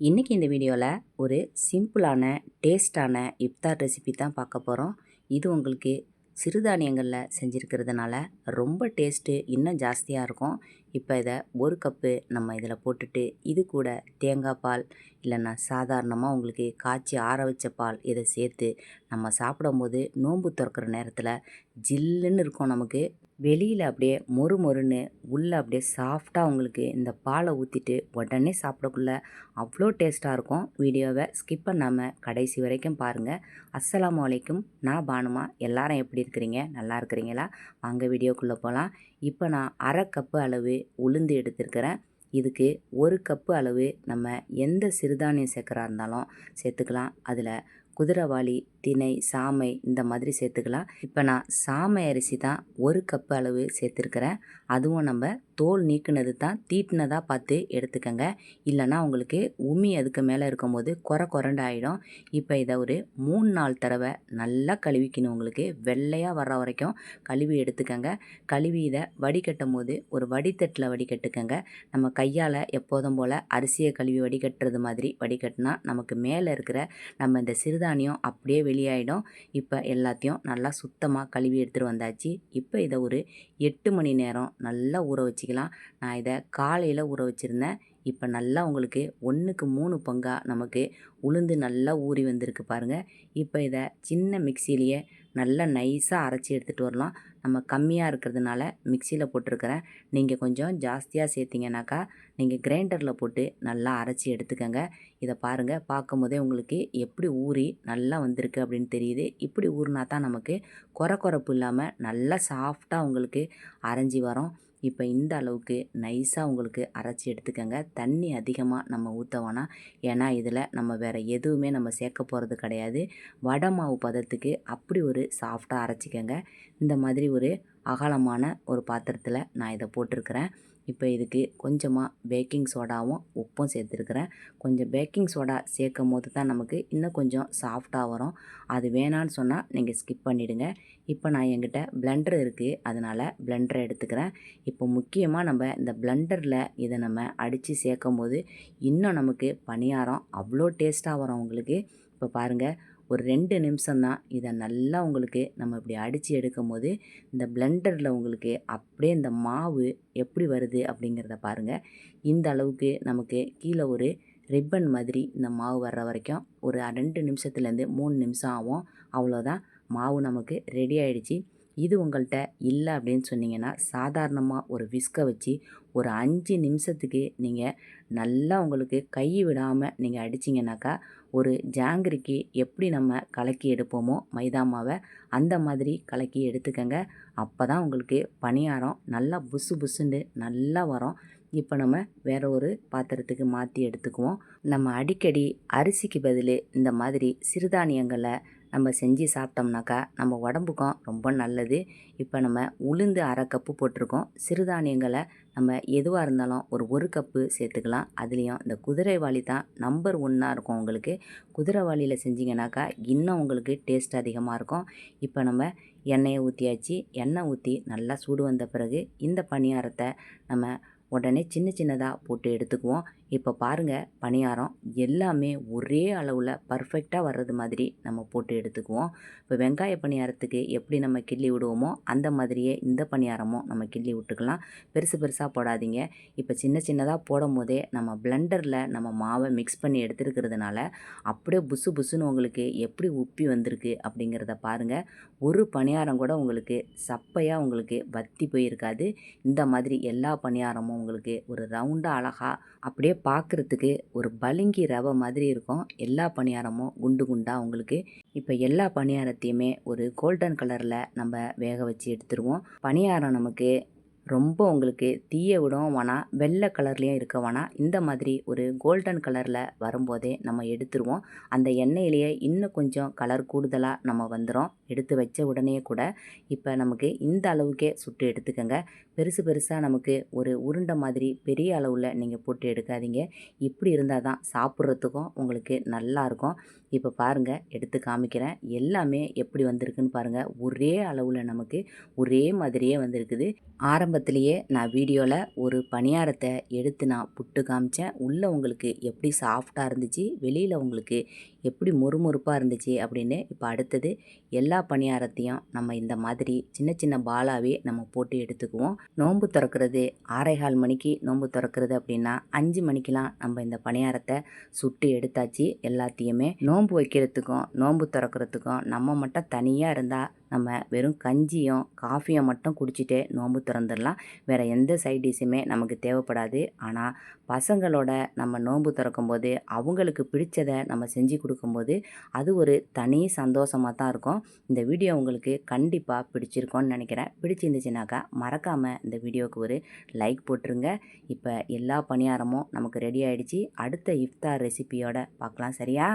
இன்றைக்கி இந்த வீடியோவில் ஒரு சிம்பிளான டேஸ்டான இஃப்தார் ரெசிபி தான் பார்க்க போகிறோம் இது உங்களுக்கு சிறுதானியங்களில் செஞ்சுருக்கிறதுனால ரொம்ப டேஸ்ட்டு இன்னும் ஜாஸ்தியாக இருக்கும். இப்போ இதை ஒரு கப்பு நம்ம இதில் போட்டுட்டு இது கூட தேங்காய் பால் இல்லைன்னா சாதாரணமாக உங்களுக்கு காய்ச்சி ஆற வச்ச பால் இதை சேர்த்து நம்ம சாப்பிடும்போது நோன்பு திறக்கிற நேரத்தில் ஜில்லுன்னு இருக்கும் நமக்கு. வெளியில் அப்படியே மொறு மொறுன்னு உள்ளே அப்படியே சாஃப்டாக உங்களுக்கு இந்த பாலை ஊற்றிட்டு உடனே சாப்பிடக்குள்ள அவ்வளோ டேஸ்ட்டாக இருக்கும். வீடியோவை ஸ்கிப் பண்ணாமல் கடைசி வரைக்கும் பாருங்கள் அஸ்லாம் அலைக்கும். நான் பானுமா. எல்லாரும் எப்படி இருக்கிறீங்க? நல்லா இருக்கிறீங்களா? வாங்க வீடியோக்குள்ளே போகலாம் இப்போ நான் அரை கப்பு அளவு உளுந்து எடுத்திருக்கிறேன். இதுக்கு ஒரு கப்பு அளவு நம்ம எந்த சிறுதானியம் சேர்க்குறா இருந்தாலும் சேர்த்துக்கலாம். அதில் குதிரைவாளி தினை சாமை இந்த மாதிரி சேர்த்துக்கலாம். இப்போ நான் சாமை அரிசி தான் ஒரு கப்பு அளவு சேர்த்துருக்கிறேன். அதுவும் நம்ம தோல் நீக்குனது தான் தீட்டினதாக பார்த்து எடுத்துக்கோங்க. இல்லைன்னா உங்களுக்கு உமி அதுக்கு மேலே இருக்கும்போது குறை குறண்டு ஆகிடும் இப்போ இதை ஒரு மூணு நாள் தடவை நல்லா கழுவிக்கணும் உங்களுக்கு. வெள்ளையாக வர்ற வரைக்கும் கழுவி எடுத்துக்கோங்க. கழுவி இதை வடிகட்டும் போது ஒரு வடித்தட்டில் வடிகட்டுக்கங்க. நம்ம கையால் எப்போதும் போல் அரிசியை கழுவி வடிகட்டுறது மாதிரி வடிகட்டினா நமக்கு மேலே இருக்கிற நம்ம இந்த சிறுதானியம் அப்படியே வெளியாயிடும். இப்போ எல்லாத்தையும் நல்லா சுத்தமாக கழுவி எடுத்துகிட்டு வந்தாச்சு. இப்போ இதை ஒரு எட்டு மணி நேரம் நல்லா ஊற வச்சு வச்சுக்கலாம். நான் இதை காலையில் ஊற வச்சுருந்தேன். இப்போ நல்லா உங்களுக்கு ஒன்றுக்கு மூணு பங்காக நமக்கு உளுந்து நல்லா ஊறி வந்திருக்கு பாருங்கள் இப்போ இதை சின்ன மிக்சிலேயே நல்லா நைஸாக அரைச்சி எடுத்துகிட்டு வரலாம். நம்ம கம்மியாக இருக்கிறதுனால மிக்சியில் போட்டிருக்கிறேன். நீங்கள் கொஞ்சம் ஜாஸ்தியாக சேர்த்திங்கனாக்கா நீங்கள் கிரைண்டரில் போட்டு நல்லா அரைச்சி எடுத்துக்கோங்க. இதை பாருங்கள் பார்க்கும் போதே உங்களுக்கு எப்படி ஊறி நல்லா வந்திருக்கு அப்படின்னு தெரியுது. இப்படி ஊறினா தான் நமக்கு குறை குறைப்பு இல்லாமல் நல்லா சாஃப்டாக உங்களுக்கு அரைஞ்சி வரும். இப்போ இந்த அளவுக்கு நைஸாக உங்களுக்கு அரைச்சி எடுத்துக்கோங்க. தண்ணி அதிகமாக நம்ம ஊற்ற வேணாம். ஏன்னா இதில் நம்ம வேறு எதுவுமே நம்ம சேர்க்க போகிறது கிடையாது. வடை மாவு பதத்துக்கு அப்படி ஒரு சாஃப்டாக அரைச்சிக்கோங்க. இந்த மாதிரி ஒரு அகலமான ஒரு பாத்திரத்தில் நான் இதை போட்டிருக்கிறேன். இப்போ இதுக்கு கொஞ்சமாக பேக்கிங் சோடாவும் உப்பும் சேர்த்துருக்குறேன். கொஞ்சம் பேக்கிங் சோடா சேர்க்கும் போது தான் நமக்கு இன்னும் கொஞ்சம் சாஃப்டாக வரும். அது வேணான்னு சொன்னால் நீங்கள் ஸ்கிப் பண்ணிவிடுங்க இப்போ நான் என்கிட்ட பிளெண்டர் இருக்குது அதனால் பிளெண்டரை எடுத்துக்கிறேன். இப்போ முக்கியமாக நம்ம இந்த பிளெண்டரில் இதை நம்ம அடித்து சேர்க்கும் போது இன்னும் நமக்கு பணியாரம் அவ்வளோ டேஸ்ட்டாக வரும் உங்களுக்கு. இப்போ பாருங்கள் ஒரு ரெண்டு நிமிஷம் தான். இதை நல்லா உங்களுக்கு நம்ம இப்படி அடித்து எடுக்கும் போது இந்த பிளெண்டரில் உங்களுக்கு அப்படியே இந்த மாவு எப்படி வருது அப்படிங்கிறத பாருங்கள் இந்த அளவுக்கு நமக்கு கீழே ஒரு ரிப்பன் மாதிரி இந்த மாவு வர்ற வரைக்கும் ஒரு ரெண்டு நிமிஷத்துலேருந்து மூணு நிமிஷம் ஆகும். அவ்வளோதான் மாவு நமக்கு ரெடி ஆகிடுச்சி இது உங்கள்கிட்ட இல்லை அப்படின்னு சொன்னீங்கன்னா சாதாரணமாக ஒரு விஸ்கை வச்சு ஒரு அஞ்சு நிமிஷத்துக்கு நீங்கள் நல்லா உங்களுக்கு கை விடாமல் நீங்கள் அடிச்சிங்கனாக்கா ஒரு ஜாங்கிரிக்கு எப்படி நம்ம கலக்கி எடுப்போமோ மைதா மாவை அந்த மாதிரி கலக்கி எடுத்துக்கங்க. அப்போ தான் உங்களுக்கு பணியாரம் நல்லா புசு புசுண்டு நல்லா வரும். இப்போ நம்ம வேறு ஒரு பாத்திரத்துக்கு மாற்றி எடுத்துக்குவோம். நம்ம அடிக்கடி அரிசிக்கு பதில் இந்த மாதிரி சிறுதானியங்களை நம்ம செஞ்சு சாப்பிட்டோம்னாக்கா நம்ம உடம்புக்கும் ரொம்ப நல்லது. இப்போ நம்ம உளுந்து அரை கப்பு போட்டிருக்கோம். சிறுதானியங்களை நம்ம எதுவாக இருந்தாலும் ஒரு ஒரு கப்பு சேர்த்துக்கலாம். அதுலேயும் இந்த குதிரைவாளி தான் நம்பர் ஒன்னாக இருக்கும் உங்களுக்கு. குதிரைவாளியில் செஞ்சிங்கனாக்கா இன்னும் உங்களுக்கு டேஸ்ட் அதிகமாக இருக்கும். இப்போ நம்ம எண்ணெயை ஊற்றியாச்சு எண்ணெய் ஊற்றி நல்லா சூடு வந்த பிறகு இந்த பணியாரத்தை நம்ம உடனே சின்ன சின்னதாக போட்டு எடுத்துக்குவோம். இப்போ பாருங்கள் பணியாரம் எல்லாமே ஒரே அளவில் பர்ஃபெக்டாக வர்றது மாதிரி நம்ம போட்டு எடுத்துக்குவோம். இப்போ வெங்காய பணியாரத்துக்கு எப்படி நம்ம கிள்ளி விடுவோமோ அந்த மாதிரியே இந்த பணியாரமும் நம்ம கிள்ளி விட்டுக்கலாம். பெருசு பெருசாக போடாதீங்க. இப்போ சின்ன சின்னதாக போடும் போதே நம்ம பிளெண்டரில் நம்ம மாவை மிக்ஸ் பண்ணி எடுத்துருக்கிறதுனால அப்படியே புசு புசுன்னு உங்களுக்கு எப்படி உப்பி வந்திருக்கு அப்படிங்கிறத பாருங்கள் ஒரு பணியாரம் கூட உங்களுக்கு சப்பையாக உங்களுக்கு வத்தி போயிருக்காது. இந்த மாதிரி எல்லா பணியாரமும் உங்களுக்கு ஒரு ரவுண்டாக அழகாக அப்படியே பார்க்குறதுக்கு ஒரு பளிங்கி ரவை மாதிரி இருக்கும். எல்லா பணியாரமும் குண்டு குண்டாக உங்களுக்கு இப்போ எல்லா பணியாரத்தையுமே ஒரு கோல்டன் கலரில் நம்ம வேக வச்சு எடுத்துருவோம். பணியாரம் நமக்கு ரொம்ப உங்களுக்கு தீய விடவும் வேணாம் வெள்ளை கலர்லேயும் இருக்க வேணாம் இந்த மாதிரி ஒரு கோல்டன் கலரில் வரும்போதே நம்ம எடுத்துருவோம். அந்த எண்ணெயிலேயே இன்னும் கொஞ்சம் கலர் கூடுதலாக நம்ம வந்துடும் எடுத்து வச்ச உடனே கூட இப்போ நமக்கு இந்த அளவுக்கே சுட்டு எடுத்துக்கோங்க. பெருசு பெருசாக நமக்கு ஒரு உருண்டை மாதிரி பெரிய அளவில் நீங்கள் போட்டு எடுக்காதீங்க. இப்படி இருந்தால் தான் சாப்பிட்றதுக்கும் உங்களுக்கு நல்லாயிருக்கும் இப்போ பாருங்கள் எடுத்து காமிக்கிறேன். எல்லாமே எப்படி வந்திருக்குன்னு பாருங்கள் ஒரே அளவில் நமக்கு ஒரே மாதிரியே வந்திருக்குது. ஆரம்ப ஆரம்பத்திலேயே நான் வீடியோவில் ஒரு பணியாரத்தை எடுத்து நான் புட்டு காமிச்சேன். உள்ளே உங்களுக்கு எப்படி சாஃப்டாக இருந்துச்சு? வெளியில் உங்களுக்கு எப்படி மொறுமொறுப்பாக இருந்துச்சு அப்படின்னு இப்போ அடுத்தது எல்லா பணியாரத்தையும் நம்ம இந்த மாதிரி சின்ன சின்ன பாலாவே நம்ம போட்டு எடுத்துக்குவோம். நோன்பு திறக்கிறது ஆறேகால் மணிக்கு நோன்பு திறக்கிறது அப்படின்னா அஞ்சு மணிக்கெலாம் நம்ம இந்த பணியாரத்தை சுட்டு எடுத்தாச்சு எல்லாத்தையுமே. நோன்பு வைக்கிறதுக்கும் நோன்பு திறக்கிறதுக்கும் நம்ம மட்டும் தனியாக இருந்தால் நம்ம வெறும் கஞ்சியும் காஃபியும் மட்டும் குடிச்சிட்டே நோன்பு திறந்துடலாம். வேறு எந்த சைட் டிஷ்ஷுமே நமக்கு தேவைப்படாது. ஆனால் பசங்களோட நம்ம நோன்பு திறக்கும்போது அவங்களுக்கு பிடிச்சதை நம்ம செஞ்சு கொடுக்கும்போது அது ஒரு தனி சந்தோஷமாக தான் இருக்கும். இந்த வீடியோ உங்களுக்கு கண்டிப்பாக பிடிச்சிருக்கோன்னு நினைக்கிறேன். பிடிச்சிருந்துச்சுனாக்கா மறக்காமல் இந்த வீடியோவுக்கு ஒரு லைக் போட்டுருங்க. இப்போ எல்லா பணியாரமும் நமக்கு ரெடி ஆகிடுச்சி அடுத்த இஃப்தார் ரெசிபியோட பார்க்கலாம் சரியா?